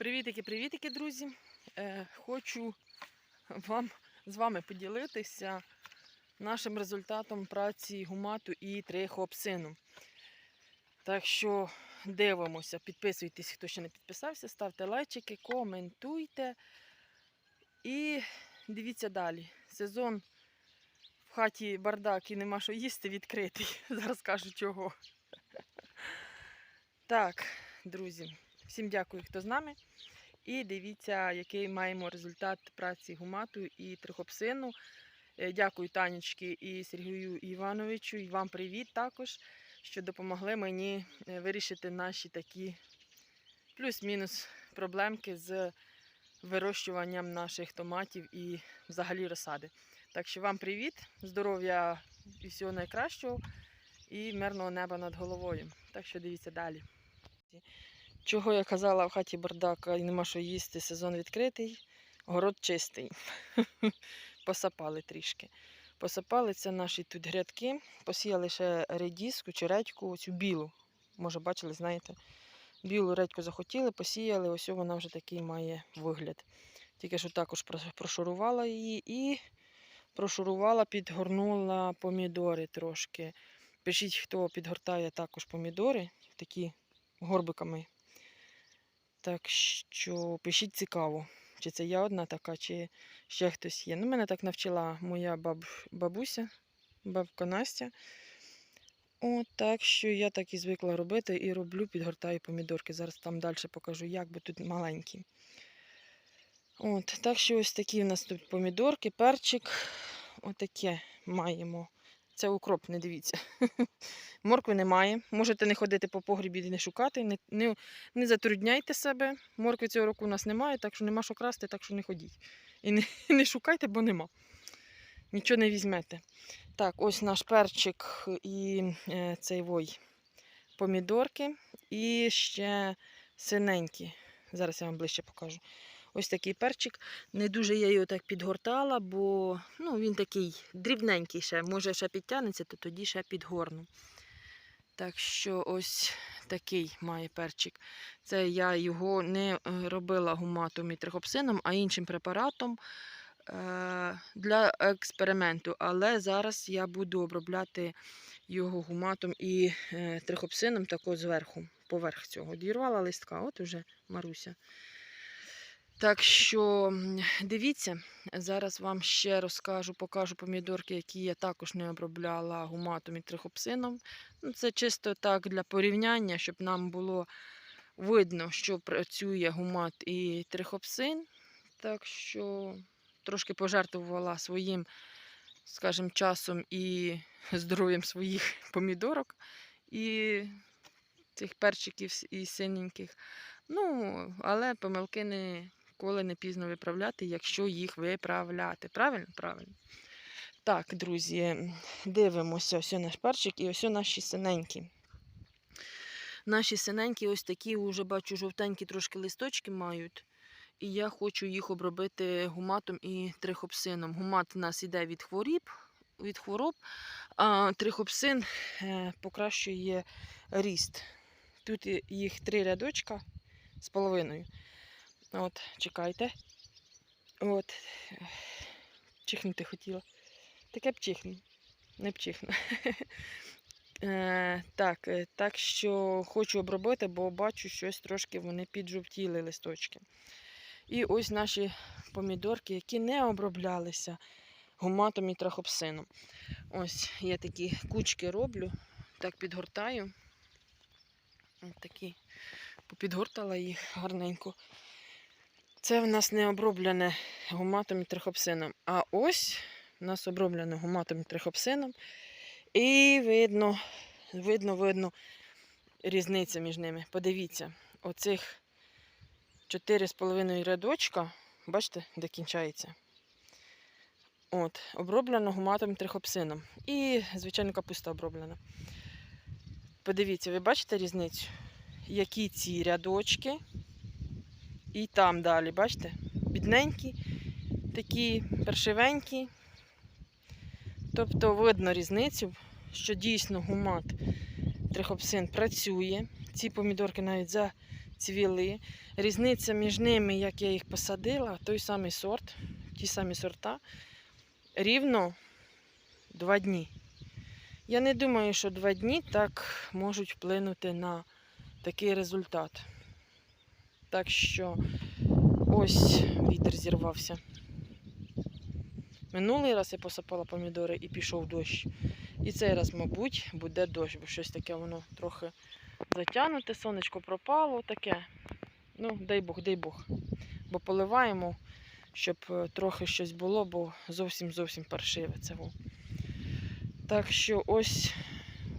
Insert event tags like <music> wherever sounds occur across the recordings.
Привітики, привітики, друзі. Е, хочу вам з вами поділитися нашим результатом праці гумату і трихоопсину. Так що дивимося, підписуйтесь, хто ще не підписався, ставте лайчики, коментуйте. І дивіться далі. Сезон в хаті бардак і нема що їсти відкритий. <laughs> Зараз кажу чого. Так, друзі, всім дякую, хто з нами. І дивіться, який маємо результат праці гумату і трихопсину. Е, Дякую Танечки і Сергію Івановичу. І вам привіт також, що допомогли мені е, вирішити наші такі плюс-мінус проблемки з вирощуванням наших томатів і взагалі розсади. Так що вам привіт, здоров'я і всього найкращого і мирного неба над головою. Так що дивіться далі. Чого я казала в хаті бардака і нема що їсти, сезон відкритий, город чистий. <laughs> Посапали трішки. Посапали це наші тут грядки, посіяли ще редіску чи редьку, цю білу. Може, бачили, знаєте. Білу редьку захотіли, посіяли, ось вона вже такий має вигляд. Тільки що також прошурувала її і прошурувала, підгорнула помідори трошки. Пишіть, хто підгортає також помідори, такі горбиками. Так що пишіть цікаво, чи це я одна така, чи ще хтось є. Ну, мене так навчила моя баб, бабуся, бабка Настя. От, так що я так і звикла робити і роблю, підгортаю помідорки. Зараз там далі покажу, як, бо тут маленькі. От, так що ось такі у нас тут помідорки, перчик. Отаке маємо. Це укроп, не дивіться. <laughs> Моркви немає. Можете не ходити по погрібі і не шукати, не, не, не затрудняйте себе. Моркви цього року у нас немає, так що нема що красти, так що не ходіть. І не, <laughs> не шукайте, бо нема. Нічого не візьмете. Так, ось наш перчик і е, цей вой помідорки. І ще синенькі. Зараз я вам ближче покажу. Ось такий перчик. Не дуже я його так підгортала, бо ну, він такий дрібненький ще. Може ще підтягнеться, то тоді ще підгорну. Так що ось такий має перчик. Це я його не е, робила гуматом і трихопсином, а іншим препаратом е, для експерименту. Але зараз я буду обробляти його гуматом і е, трихопсином тако зверху, поверх цього. Дірвала листка, от уже Маруся. Так що дивіться, зараз вам ще розкажу, покажу помідорки, які я також не обробляла гуматом і трихопсином. Ну, це чисто так для порівняння, щоб нам було видно, що працює гумат і трихопсин. Так що трошки пожертвувала своїм, скажімо, часом і <laughs> здоров'ям своїх помідорок і цих перчиків і синеньких. Ну, але помилки ніколи не пізно виправляти, якщо їх виправляти. Правильно? Правильно. Так, друзі, дивимося ось наш перчик і ось наші синенькі. Наші синенькі ось такі, вже бачу, жовтенькі трошки листочки мають. І я хочу їх обробити гуматом і трихопсином. Гумат у нас іде від хворіб, від хвороб, а трихопсин е, покращує ріст. Тут їх три рядочка з половиною. От, чекайте. От. Чихнути хотіла. Таке б. Не б. <laughs> Е, так, е, так що хочу обробити, бо бачу, щось трошки вони піджовтіли листочки. І ось наші помідорки, які не оброблялися гуматом і трахопсином. Ось я такі кучки роблю, так підгортаю. Ось такі попідгортала їх гарненько. Це в нас не оброблене гуматом і трихопсином. А ось у нас оброблене гуматом і трихопсином. І видно, видно, видно різниця між ними. Подивіться, оцих 4,5 рядочка, бачите, де кінчається. От, оброблено гуматом і трихопсином. І, звичайно, капуста оброблена. Подивіться, ви бачите різницю? Які ці рядочки. І там далі, бачите? Бідненькі, такі першивенькі. Тобто видно різницю, що дійсно гумат трихопсин працює. Ці помідорки навіть цвіли. Різниця між ними, як я їх посадила, той самий сорт, ті самі сорта, рівно два дні. Я не думаю, що два дні так можуть вплинути на такий результат. Так що ось вітер зірвався. Минулий раз я посипала помідори і пішов дощ. І цей раз, мабуть, буде дощ, бо щось таке воно трохи затягнуте, сонечко пропало, таке. Ну, дай Бог, дай Бог. Бо поливаємо, щоб е, трохи щось було, бо зовсім зовсім паршиве це. Так що ось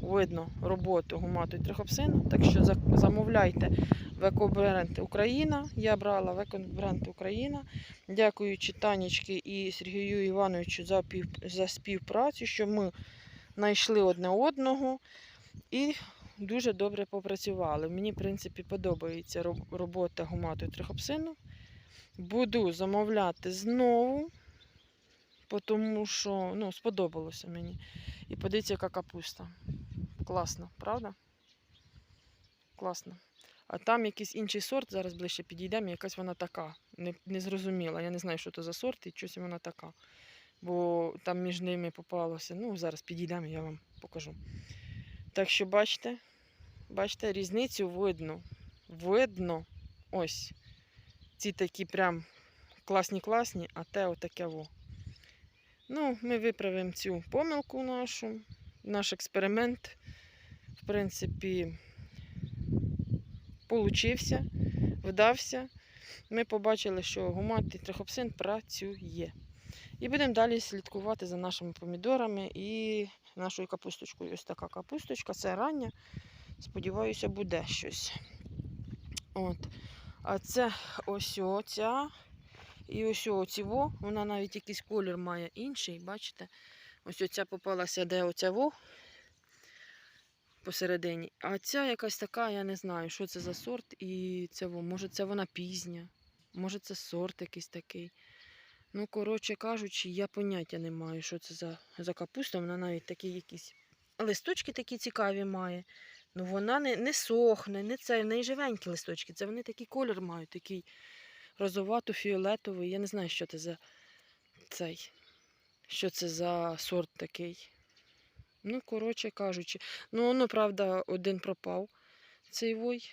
видно роботу гумату і трихопсину. Так що замовляйте в екобренд Україна. Я брала в екобренд Україна. Дякуючи Танечки і Сергію Івановичу за, пів, за співпрацю, що ми знайшли одне одного і дуже добре попрацювали. Мені, в принципі, подобається робота гумату і трихопсину. Буду замовляти знову, тому що ну, сподобалося мені. І подивіться, яка капуста. Класно, правда? Класно. А там якийсь інший сорт, зараз ближче підійдемо, якась вона така. Не, не зрозуміла. Я не знаю, що це за сорт і щось вона така. Бо там між ними попалося. Ну, зараз підійдемо, я вам покажу. Так що бачите, бачите, різницю видно. Видно. Ось. Ці такі прям класні-класні, а те отаке во. Ну, ми виправимо цю помилку нашу. Наш експеримент, в принципі, получився, вдався. Ми побачили, що гумат трихопсин працює. І будемо далі слідкувати за нашими помідорами і нашою капусточкою. Ось така капусточка, це рання. Сподіваюся, буде щось. От. А це ось оця. І ось оціво, вона навіть якийсь колір має інший, бачите? Ось оця попалася, де оця во посередині. А ця якась така, я не знаю, що це за сорт. І це може це вона пізня, може це сорт якийсь такий. Ну, коротше кажучи, я поняття не маю, що це за, за капуста. Вона навіть такі якісь листочки такі цікаві має. Ну вона не, не сохне, не це, в неї живенькі листочки. Це вони такий колір мають, такий розовато-фіолетовий. Я не знаю, що це за цей. Що це за сорт такий. Ну, коротше кажучи. Ну, воно, правда, один пропав цей вой.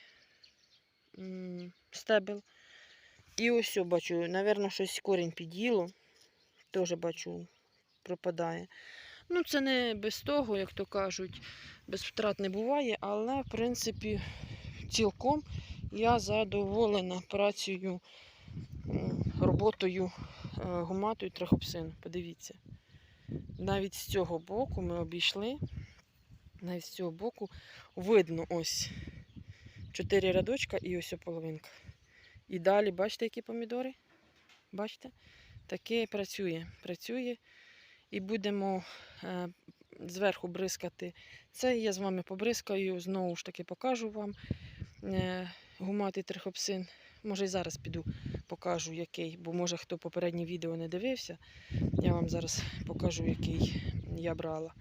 Стебел. І ось я бачу, напевно, щось корінь під'їло. Теж бачу, пропадає. Ну, це не без того, як то кажуть, без втрат не буває, але, в принципі, цілком я задоволена працею, роботою е, гумату і трихопсину. Подивіться. Навіть з цього боку ми обійшли. Навіть з цього боку видно ось чотири рядочка і ось половинка. І далі, бачите, які помідори? Бачите? Таке працює. Працює. І будемо е, зверху бризкати. Це я з вами побризкаю, знову ж таки покажу вам е, гуматий трихопсин. Може і зараз піду покажу який, бо може хто попереднє відео не дивився. Я вам зараз покажу, який я брала.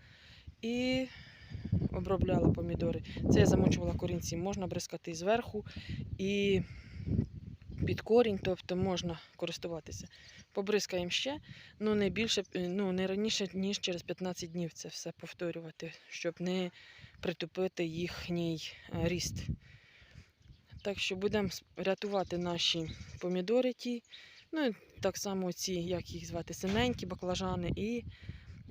І обробляла помідори. Це я замочувала корінці. Можна бризкати зверху і під корінь, тобто можна користуватися. Побризкаємо ще, ну не більше, ну не раніше, ніж через 15 днів це все повторювати, щоб не притупити їхній е, ріст. Так що будемо рятувати наші помідори ті. Ну і так само ці, як їх звати, синенькі баклажани і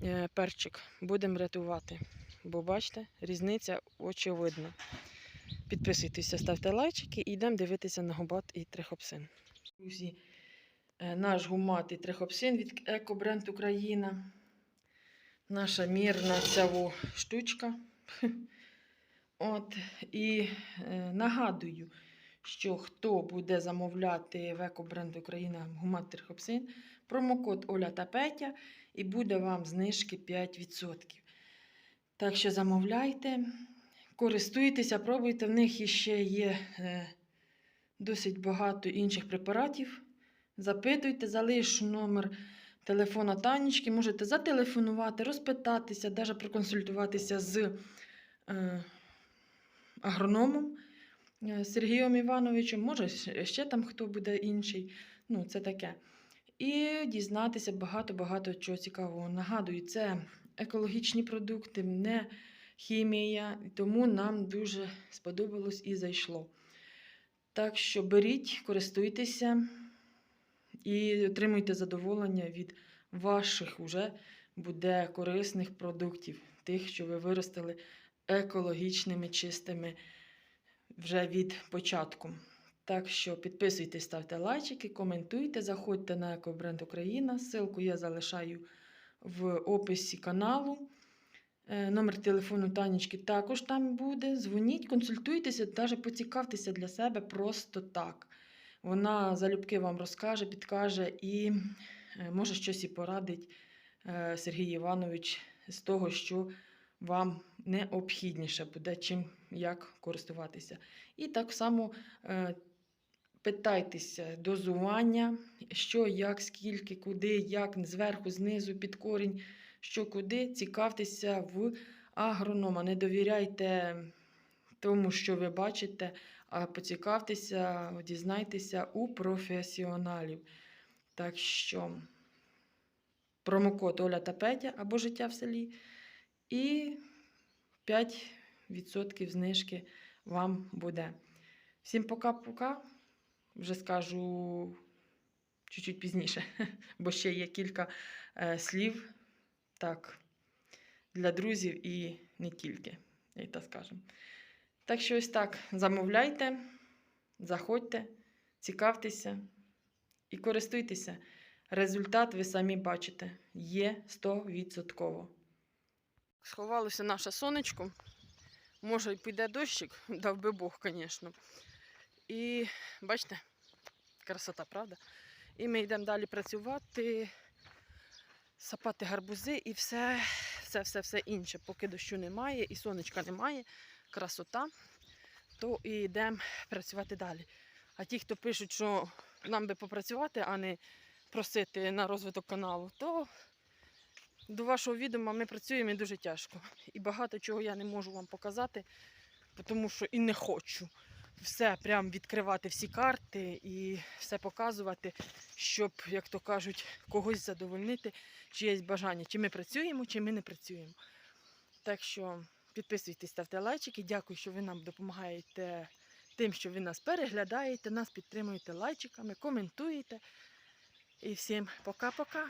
е, перчик. Будемо рятувати. Бо бачите, різниця очевидна. Підписуйтеся, ставте лайчики і йдемо дивитися на гумат і трихопсин. Друзі, е, наш гумат і трихопсин від екобренд Україна. Наша мірна ця штучка. <laughs> От, і е, нагадую, що хто буде замовляти в екобренд Україна гумат трихопсин, промокод Оля та Петя, і буде вам знижки 5%. Так що замовляйте, користуйтеся, пробуйте. В них іще є е, досить багато інших препаратів. Запитуйте, залишу номер телефона Танечки. Можете зателефонувати, розпитатися, навіть проконсультуватися з е, агрономом. е, Сергієм Івановичем, може ще там хто буде інший. Ну, це таке. І дізнатися багато-багато чого цікавого. Нагадую, це екологічні продукти, не хімія, тому нам дуже сподобалось і зайшло. Так що беріть, користуйтеся і отримуйте задоволення від ваших уже буде корисних продуктів, тих, що ви виростили екологічними, чистими вже від початку. Так що підписуйтесь, ставте лайчики, коментуйте, заходьте на Екобренд Україна. Ссылку я залишаю в описі каналу. Е, Номер телефону Танечки також там буде. Дзвоніть, консультуйтеся, навіть поцікавтеся для себе просто так. Вона залюбки вам розкаже, підкаже і е, може щось і порадить е, Сергій Іванович з того, що вам необхідніше буде, чим як користуватися. І так само е, питайтеся дозування, що, як, скільки, куди, як, зверху, знизу, під корінь, що куди. Цікавтеся в агронома. Не довіряйте тому, що ви бачите, а поцікавтеся, дізнайтеся у професіоналів. Так що промокод Оля та Петя або життя в селі. І 5% знижки вам буде. Всім пока-пока. Вже скажу чуть-чуть пізніше, <laughs> бо ще є кілька е, слів так, для друзів і не тільки, як так скажемо. Так що ось так, замовляйте, заходьте, цікавтеся і користуйтеся. Результат ви самі бачите, є 100%. Сховалося наше сонечко. Може, й піде дощик, <laughs> дав би Бог, звісно. І бачите, красота, правда? І ми йдемо далі працювати, сапати гарбузи і все, все, все, все інше. Поки дощу немає і сонечка немає, красота, то і йдемо працювати далі. А ті, хто пишуть, що нам би попрацювати, а не просити на розвиток каналу, то до вашого відома ми працюємо і дуже тяжко. І багато чого я не можу вам показати, тому що і не хочу все прям відкривати всі карти і все показувати, щоб, як то кажуть, когось задовольнити, чиєсь бажання, чи ми працюємо, чи ми не працюємо. Так що підписуйтесь, ставте лайчики. Дякую, що ви нам допомагаєте тим, що ви нас переглядаєте, нас підтримуєте лайчиками, коментуєте. І всім пока-пока.